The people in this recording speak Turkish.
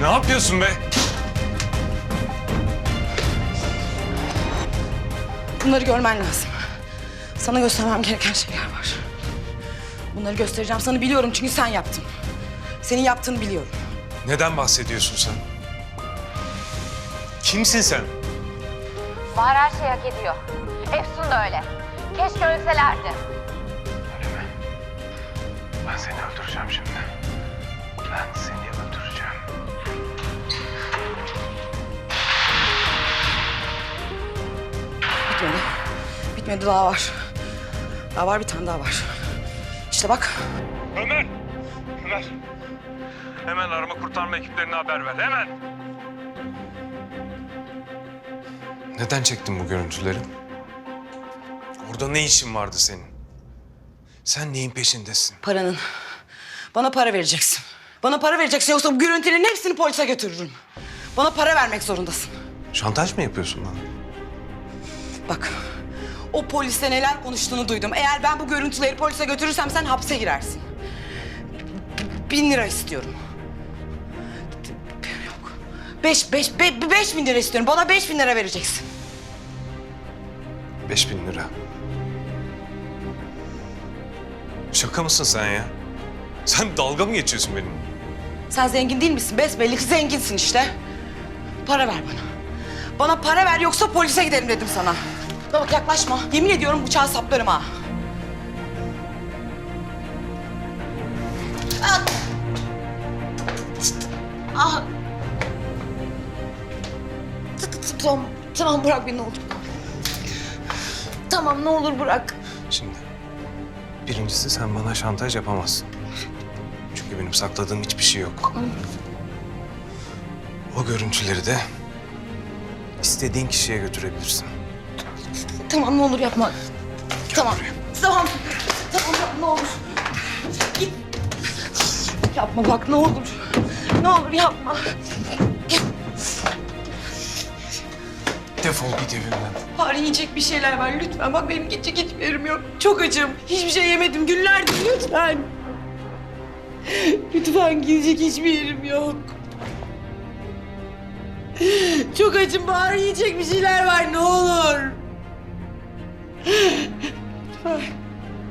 Ne yapıyorsun be? Bunları görmen lazım. Sana göstermem gereken şeyler var. Bunları göstereceğim sana biliyorum çünkü sen yaptın. Senin yaptığını biliyorum. Neden bahsediyorsun sen? Kimsin sen? Bahar her şeyi hak ediyor. Efsun da öyle. Keşke ölselerdi. Ben seni öldüreceğim şimdi. Ben seni öldüreceğim. Bitmedi. Bitmedi daha var. Daha var bir tane daha var. İşte bak. Ömer! Ömer! Hemen arama kurtarma ekiplerine haber ver, hemen! Neden çektin bu görüntüleri? Orada ne işin vardı senin? Sen neyin peşindesin? Paranın. Bana para vereceksin. Bana para vereceksin yoksa bu görüntülerin hepsini polise götürürüm. Bana para vermek zorundasın. Şantaj mı yapıyorsun bana? Bak. O poliste neler konuştuğunu duydum. Eğer ben bu görüntüleri polise götürürsem sen hapse girersin. Bin lira istiyorum. Yok. Beş, beş, be- beş bin lira istiyorum. Bana beş bin lira vereceksin. Beş bin lira. Şaka mısın sen ya? Sen dalga mı geçiyorsun benimle? Sen zengin değil misin? Besbelli ki zenginsin işte. Para ver bana. Bana para ver yoksa polise giderim dedim sana. Bana bak yaklaşma. Yemin ediyorum bıçağı saplarım ha. Ah! Ah! Tamam, tamam bırak beni ne olur. Tamam ne olur bırak. Şimdi birincisi sen bana şantaj yapamazsın. Çünkü benim sakladığım hiçbir şey yok. O görüntüleri de istediğin kişiye götürebilirsin. Tamam ne olur yapma. tamam. buraya. Tamam. Tamam ne olur. Git. Yapma bak ne olur. Ne olur yapma. Defol git evimden. Bari yiyecek bir şeyler ver lütfen. Bak benim gidecek hiçbir yerim yok. Çok acım. Hiçbir şey yemedim günlerdir lütfen. Lütfen gidecek hiçbir yerim yok. Çok acım bari yiyecek bir şeyler ver ne olur.